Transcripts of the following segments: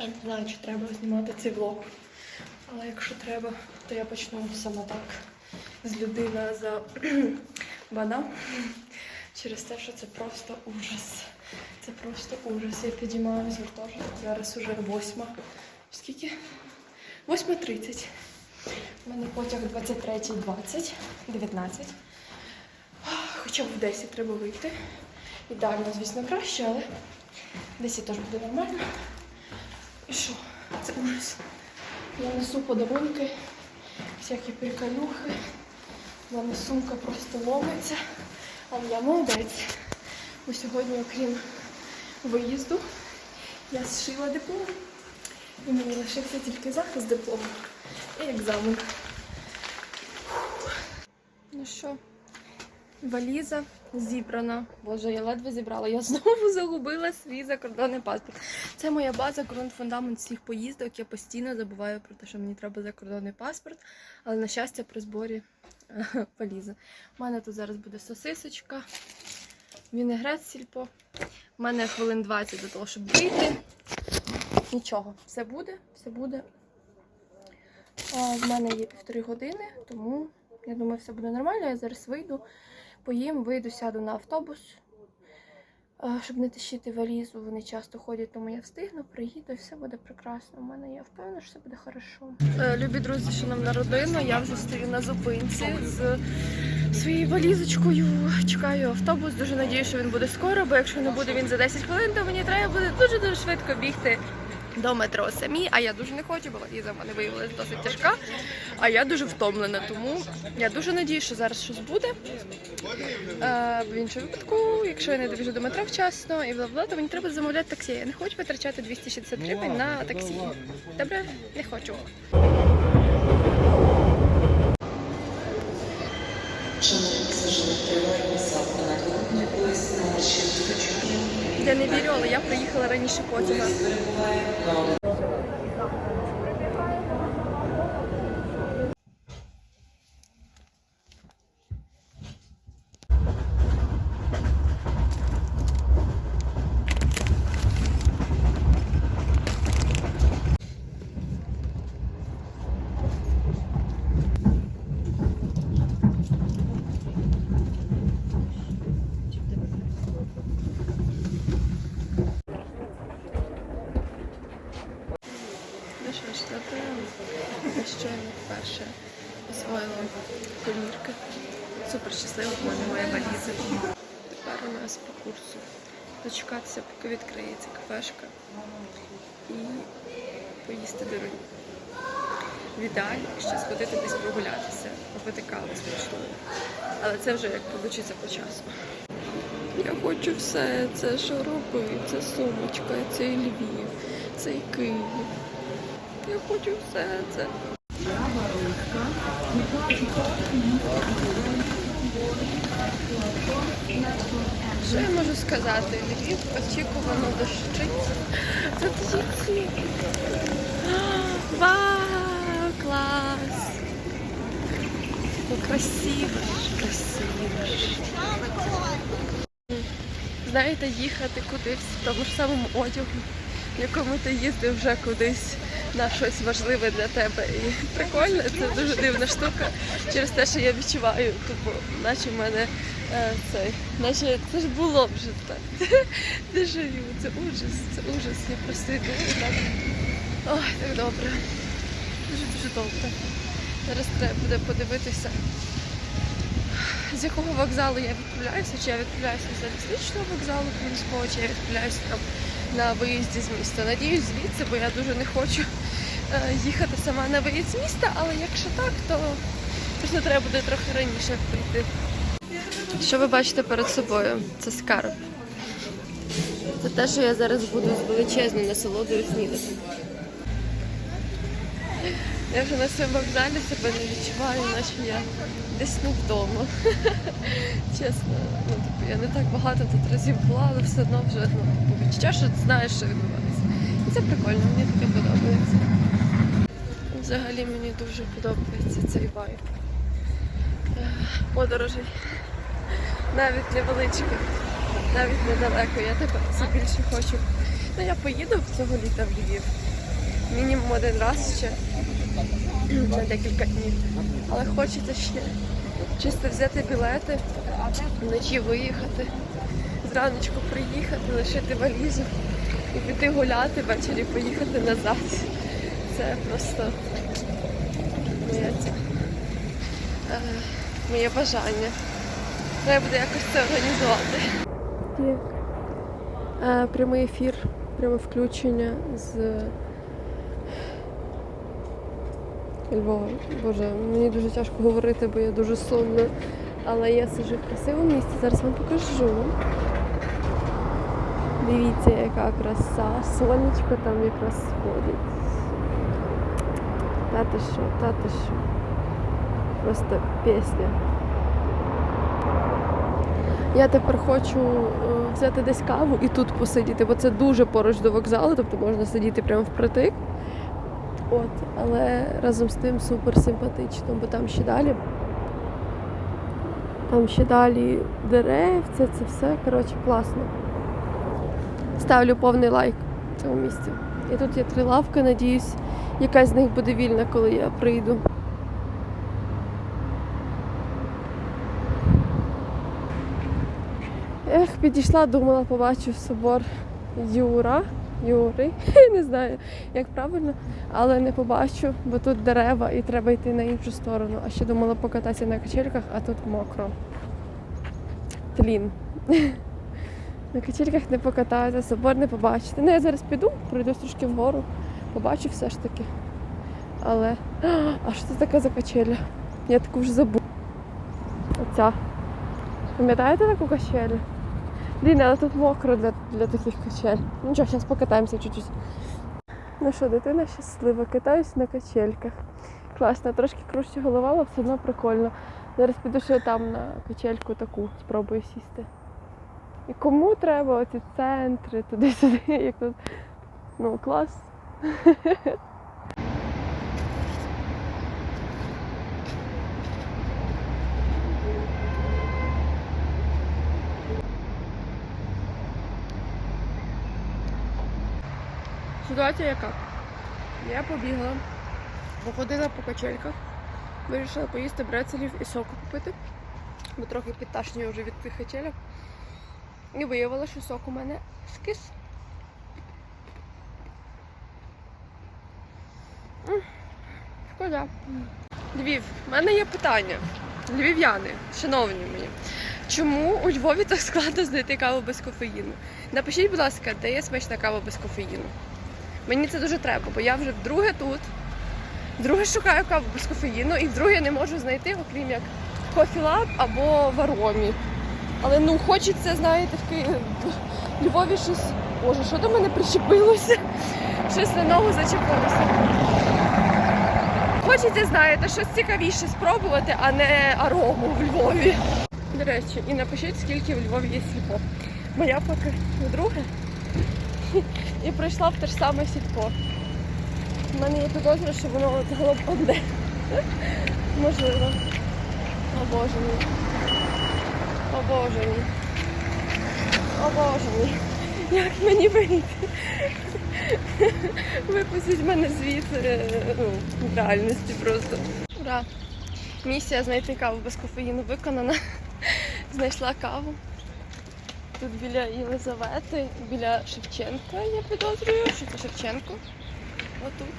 Я не знаю, чи треба знімати цей влог. Але якщо треба, то я почну саме так. З людини за бана. Через те, що це просто ужас. Це просто ужас. Я підіймаю з гуртожитку. Зараз уже восьма. Скільки? 8.30. У мене потяг 23.20, 19. Хоча б в 10 треба вийти. Ідеально, звісно, краще, але 10 теж буде нормально. І що? Це ужас. Я несу подарунки, всякі приколюхи. У мене сумка просто ломиться. Але я молодець. Бо сьогодні, окрім виїзду, я зшила диплом. І мені лишився тільки захист диплому і екзамен. Ну що, валіза зібрана. Боже, я ледве зібрала. Я знову загубила свій закордонний паспорт. Це моя база, ґрунт, фундамент всіх поїздок. Я постійно забуваю про те, що мені треба закордонний паспорт, але на щастя при зборі е, валізи. У мене тут зараз буде сосисочка, вінегрет сільпо. У мене хвилин 20 до того, щоб вийти. Нічого, все буде, все буде. А, в мене є півтори години, тому я думаю, все буде нормально. Я зараз вийду, поїм, вийду, сяду на автобус, щоб не тащити валізу. Вони часто ходять, тому я встигну, приїду і все буде прекрасно. У мене я впевнена, що все буде хорошо. Е, Любі друзі, що нам на родину, я вже стою на зупинці з своєю валізочкою. Чекаю автобус. Дуже надію, що він буде скоро, бо якщо не буде він за 10 хвилин, то мені треба буде дуже дуже швидко бігти до метро самі. А я дуже не хочу, бо валіза в мене виявилася досить тяжка. А я дуже втомлена, тому я дуже надію, що зараз щось буде. Е, в іншому випадку, якщо я не добіжу до метро вчасно і бла-бла, то мені треба замовляти таксі. Я не хочу витрачати 260 гривень на таксі. Добре, не хочу. Шановні пасажири, триває на кухні поїзд номер 64. Я не вірю, але я приїхала раніше потяга. Перебуває на Ну що ж, добре. Я щойно вперше освоїла комірки. Супер щаслива, в мене моя валіза. Тепер у нас по курсу дочекатися, поки відкриється кафешка і поїсти дорогу. В ідеалі ще сходити десь прогулятися, попити каву смачною. Але це вже як вийде по часу. Я хочу все, це що робить, це сумочка, цей Львів, цей Київ. Я хочу все це. Що я можу сказати? Львів очікувано дощить. Тут. Вау, клас! Красиво ж, красиво. Знаєте, їхати кудись в тому ж самому одягу, в якому ти їздив вже кудись на щось важливе для тебе. І прикольно, це дуже дивна штука через те, що я відчуваю, тупо, наче в мене е, цей, наче це ж було вже так. Дежавю, це ужас, це ужас. Я просто йду так. Ой, так добре. Дуже дуже добре. Зараз треба буде подивитися, з якого вокзалу я відправляюся, чи я відправляюся з залізничного вокзалу Кримського, чи я відправляюся там на виїзді з міста. Надіюсь, звідси, бо я дуже не хочу е, їхати сама на виїзд з міста, але якщо так, то просто треба буде трохи раніше прийти. Що ви бачите перед собою? Це скарб. Це те, що я зараз буду з величезною насолодою снідати. Я вже на цьому вокзалі себе не відчуваю, наче я десь не вдома. Чесно, ну типу, я не так багато тут разів була, але все одно вже ну, типу, відчуття, що знаєш, що відбувається. І це прикольно, мені таке подобається. Взагалі мені дуже подобається цей вайб. Подорожей. Навіть невеличких, навіть недалеко. Я тепер все більше хочу. Ну я поїду цього літа в Львів. мінімум один раз ще на декілька днів. Але хочеться ще чисто взяти білети, вночі виїхати, зраночку приїхати, лишити валізу і піти гуляти, ввечері поїхати назад. Це просто моє, е, моє бажання. Треба буде якось це організувати. Е, прямий ефір, пряме включення з Львова. Боже, мені дуже тяжко говорити, бо я дуже сумна. Але я сиджу в красивому місці, зараз вам покажу. Дивіться, яка краса. Сонечко там якраз сходить. Та що, та що. Просто пісня. Я тепер хочу е, взяти десь каву і тут посидіти, бо це дуже поруч до вокзалу, тобто можна сидіти прямо впритик. От, але разом з тим супер симпатично, бо там ще далі. Там ще далі деревця, це все, коротше, класно. Ставлю повний лайк цьому місці. І тут є три лавки, надіюсь, якась з них буде вільна, коли я прийду. Ех, підійшла, думала, побачу собор Юра. Юри, не знаю, як правильно, але не побачу, бо тут дерева і треба йти на іншу сторону. А ще думала покататися на качельках, а тут мокро. Тлін. На качельках не покататися, собор не побачити. Ну, я зараз піду, пройду трошки вгору, побачу все ж таки. Але. А що це таке за качеля? Я таку вже забула. Оця. Пам'ятаєте таку качелю? Блін, але тут мокро для, для таких качель. Ну нічого, зараз покатаємося чуть-чуть. Ну що, дитина щаслива, катаюсь на качельках. Класно, трошки кружче голова, але все одно прикольно. Зараз піду ще там на качельку таку, спробую сісти. І кому треба оці центри, туди-сюди, як тут. Ну, клас. Ситуація яка? Я побігла, походила по качельках, вирішила поїсти брецелів і соку купити, бо трохи підташнює вже від тих качелях. І виявила, що сок у мене скис. Шкода. Львів, в мене є питання. Львів'яни, шановні мені, чому у Львові так складно знайти каву без кофеїну? Напишіть, будь ласка, де є смачна кава без кофеїну. Мені це дуже треба, бо я вже вдруге тут, вдруге шукаю каву без кофеїну і вдруге не можу знайти, окрім як Lab або в Аромі. Але ну хочеться, знаєте, в Ки- в Львові щось. Боже, що до мене причепилося? Щось на ногу зачепилося. Хочеться, знаєте, щось цікавіше спробувати, а не арому в Львові. До речі, і напишіть, скільки в Львові є сільпо. Бо я поки вдруге і прийшла в те ж саме сільпо. У мене є підозра, що воно от одне. Можливо. О боже мій. О боже мій. О боже мій. Як мені вийти? Випустіть мене звідси е, ну, реальності просто. Ура! Місія знайти каву без кофеїну виконана. Знайшла каву. Тут біля Єлизавети, біля Шевченка, я підозрюю, що це Шевченко. Отут.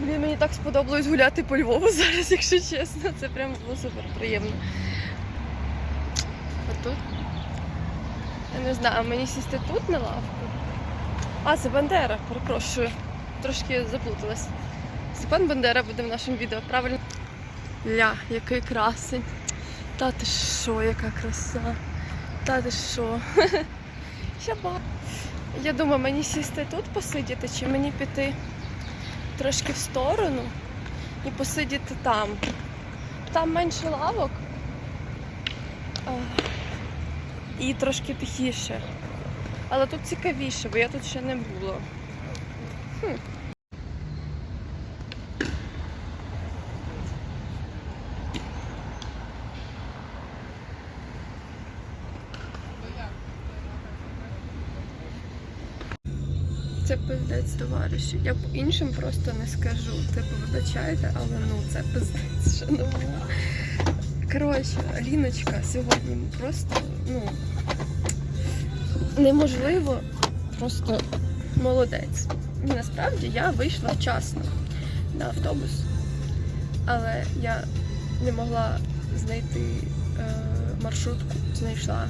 Блін, мені так сподобалось гуляти по Львову зараз, якщо чесно. Це прям було супер приємно. Отут. Я не знаю, мені сісти тут на лавку. А, це Бандера, перепрошую. Трошки заплуталась. Степан Бандера буде в нашому відео, правильно? Ля, який красень. Та ти що, яка краса. Та ти що? Ще ба. Я думаю, мені сісти тут посидіти, чи мені піти трошки в сторону і посидіти там. Там менше лавок. І трошки тихіше. Але тут цікавіше, бо я тут ще не була. Хм. Це пиздець, товариші. Я по іншим просто не скажу. Типу, вибачайте, але ну це пиздець, шановні. Коротше, Аліночка сьогодні просто, ну, неможливо, просто молодець. Насправді я вийшла вчасно на автобус, але я не могла знайти е, маршрутку. Знайшла,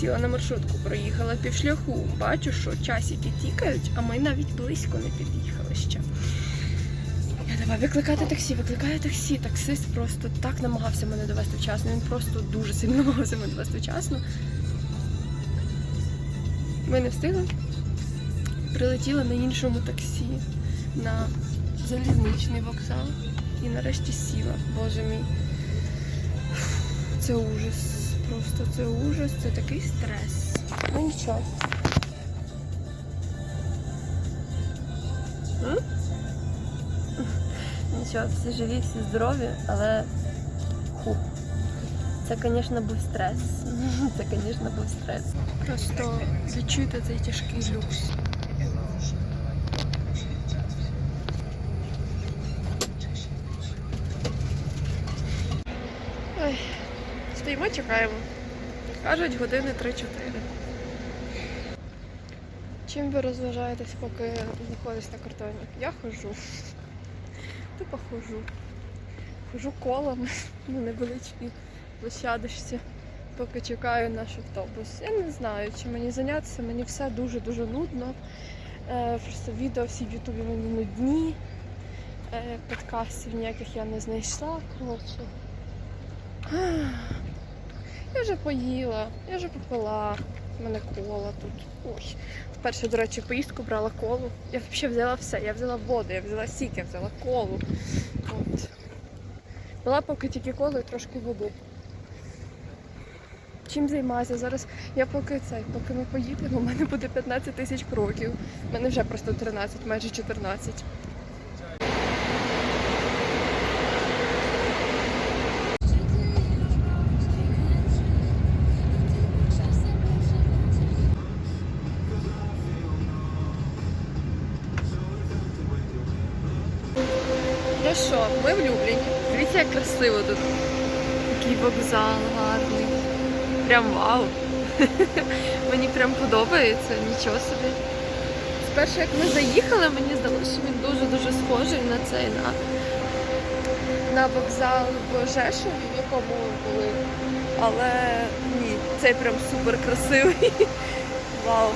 сіла на маршрутку, проїхала півшляху. Бачу, що часики тікають, а ми навіть близько не під'їхали ще. Я давай викликати таксі, викликаю таксі. Таксист просто так намагався мене довести вчасно. Він просто дуже сильно намагався мене довести вчасно. Ми не встигли. Прилетіла на іншому таксі на залізничний вокзал і нарешті сіла. Боже мій. Це ужас. Просто це ужас, це такий стрес. Ну нічого. М? Нічого, всі живі, всі здорові, але ху. Це, звісно, був стрес. Це, звісно, був стрес. Просто відчуйте цей тяжкий люкс. Ой, стоїмо, чекаємо. Кажуть, години 3-4. Чим ви розважаєтесь, поки знаходитесь на кордоні? Я хожу. Тупо хожу. Хожу колом на невеличкій площадочці, поки чекаю наш автобус. Я не знаю, чи мені зайнятися, мені все дуже-дуже нудно. Е, просто відео всі в Ютубі мені нудні. Е, подкастів ніяких я не знайшла. Коротше. Я вже поїла, я вже попила. У мене кола тут. Ой. Вперше, до речі, поїздку брала колу. Я взагалі взяла все. Я взяла воду, я взяла сік, я взяла колу. От. Була поки тільки колу і трошки води. Чим займаюся? Зараз я поки цей, поки ми поїдемо, у мене буде 15 тисяч кроків. У мене вже просто 13, майже 14. Дивіться, як красиво тут. Такий вокзал гарний. Прям вау. Мені прям подобається, нічого собі. Спершу, як ми заїхали, мені здалося, що він дуже-дуже схожий на цей, на, на вокзал в Жешові, в якому були. Але ні, цей прям супер красивий. Вау.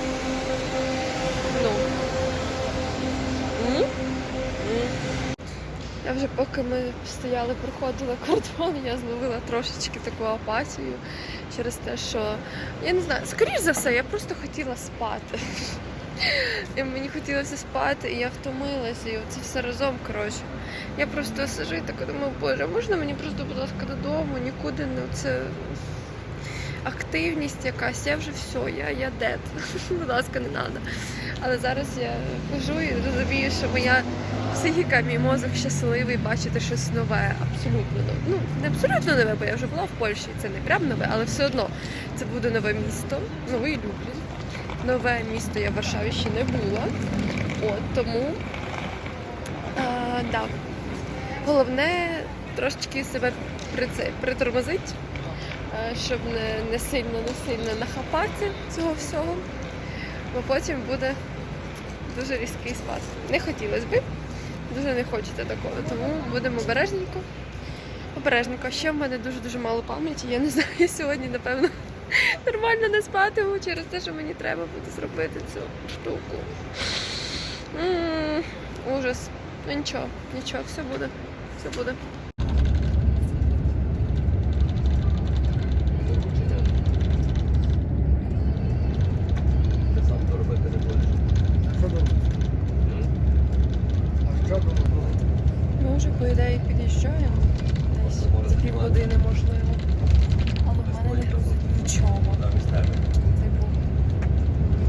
Я вже поки ми стояли, проходили кордон, я зловила трошечки таку апатію через те, що я не знаю, скоріш за все, я просто хотіла спати. І мені хотілося спати, і я втомилася, і це все разом, коротше. Я просто сижу і так думаю, боже, можна мені просто, будь ласка, додому, нікуди не це активність якась, я вже все, я, я дед. Будь ласка, не треба. Але зараз я хожу і розумію, що моя психіка, мій мозок щасливий бачити щось нове, абсолютно нове. Ну, не абсолютно нове, бо я вже була в Польщі, це не прям нове, але все одно це буде нове місто, новий Люблін. Нове місто я в Варшаві ще не була. От тому а, да. головне трошечки себе при це, притормозити, е, щоб не, не сильно, не сильно нахапати цього всього, бо потім буде дуже різкий спад. Не хотілося б, дуже не хочеться такого, тому будемо обережненько. Обережненько. Ще в мене дуже-дуже мало пам'яті. Я не знаю, я сьогодні, напевно, нормально не спатиму через те, що мені треба буде зробити цю штуку. М, Ужас. Ну нічого, нічого, все буде. Все буде. Ти сам то робити не будеш. Що думаєш? А що думаєш? Ми вже, по ідеї, під'їжджаємо. Десь Може, за півгодини, можливо. Але в мене не грузить нічого. Замість тебе. Типу,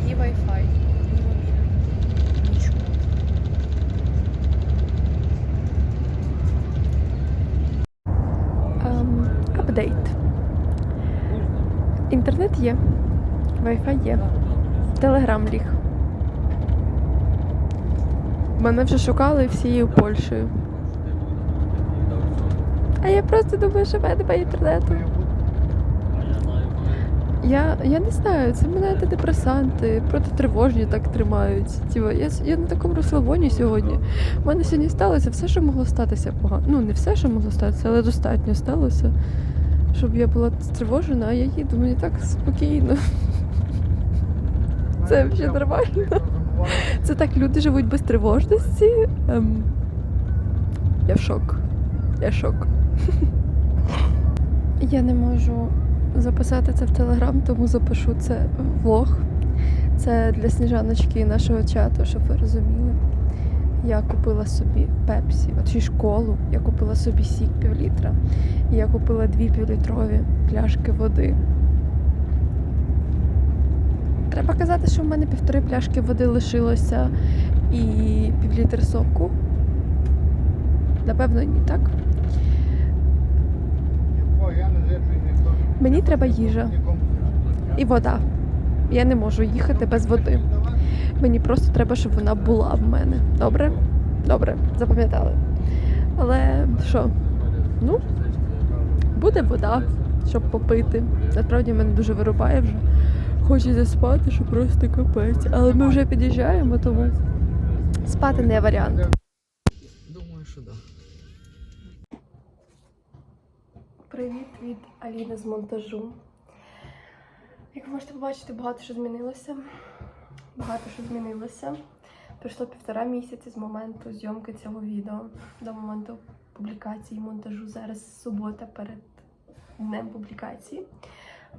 ні Wi-Fi, ні мобільний. Нічого. Ем, апдейт. Інтернет є. Wi-Fi є. Телеграм ліг. Мене вже шукали всією Польщею. А я просто думаю, що в мене немає інтернету. Я, я не знаю, це мене антидепресанти, протитривожні так тримають. Тіва, я, я на такому розслабоні сьогодні. У мене сьогодні сталося все, що могло статися погано. Ну, не все, що могло статися, але достатньо сталося, щоб я була стривожена, а я їду, мені так спокійно. Це взагалі нормально. Це так люди живуть без тривожності. Ем, я в шок. Я шок. Я не можу записати це в Телеграм, тому запишу це в влог. Це для сніжаночки нашого чату, щоб ви розуміли. Я купила собі пепсі, і школу. Я купила собі сік пів літра. І я купила дві півлітрові пляшки води. Треба казати, що в мене півтори пляшки води лишилося і півлітр соку. Напевно, ні, так? Мені треба їжа і вода. Я не можу їхати без води. Мені просто треба, щоб вона була в мене. Добре? Добре, запам'ятали. Але що? Ну, буде вода, щоб попити. Насправді мене дуже вирубає вже. Хочеться спати, що просто капець. Але ми вже під'їжджаємо, тому спати не варіант. Думаю, що так. Привіт від Аліни з монтажу. Як ви можете побачити, багато що змінилося. Багато що змінилося. Пройшло півтора місяці з моменту зйомки цього відео до моменту публікації монтажу. Зараз субота перед днем публікації.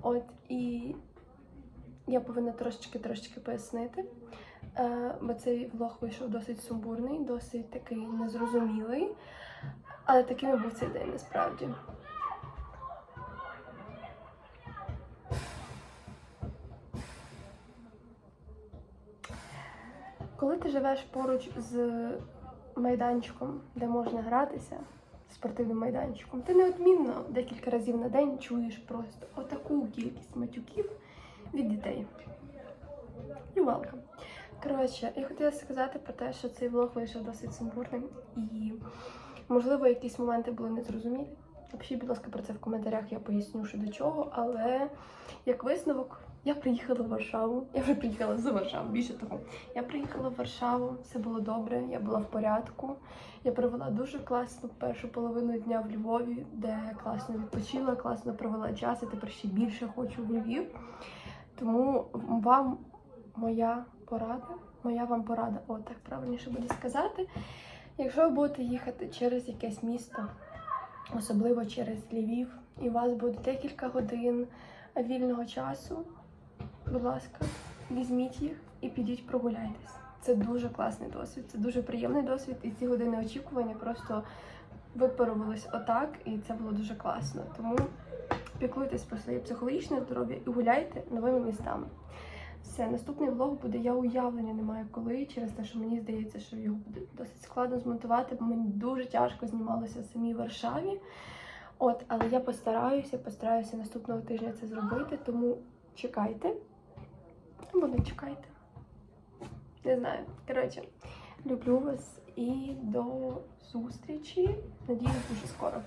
От і я повинна трошечки трошечки пояснити. Е, бо цей влог вийшов досить сумбурний, досить такий незрозумілий. Але таким був цей день насправді. Коли ти живеш поруч з майданчиком, де можна гратися, спортивним майданчиком, ти неодмінно декілька разів на день чуєш просто отаку кількість матюків від дітей. You're welcome. Коротше, я хотіла сказати про те, що цей влог вийшов досить сумбурним і, можливо, якісь моменти були незрозумілі. Напишіть, будь ласка, про це в коментарях, я поясню, що до чого, але як висновок, я приїхала в Варшаву. Я вже приїхала з Варшави, більше того. Я приїхала в Варшаву, все було добре, я була в порядку. Я провела дуже класну першу половину дня в Львові, де класно відпочила, класно провела час, і тепер ще більше хочу в Львів. Тому вам моя порада, моя вам порада, о, так правильніше буде сказати. Якщо ви будете їхати через якесь місто, особливо через Львів, і у вас буде декілька годин вільного часу, будь ласка, візьміть їх і підіть прогуляйтесь. Це дуже класний досвід, це дуже приємний досвід, і ці години очікування просто випарувались отак, і це було дуже класно. Тому піклуйтесь про своє психологічне здоров'я і гуляйте новими містами. Все, наступний влог буде. Я уявлення не маю коли, через те, що мені здається, що його буде досить складно змонтувати, бо мені дуже тяжко знімалося в самій Варшаві. От, але я постараюся, постараюся наступного тижня це зробити, тому чекайте. Не чекайте. Не знаю. Коротше, люблю вас і до зустрічі. Надіюсь, дуже скоро.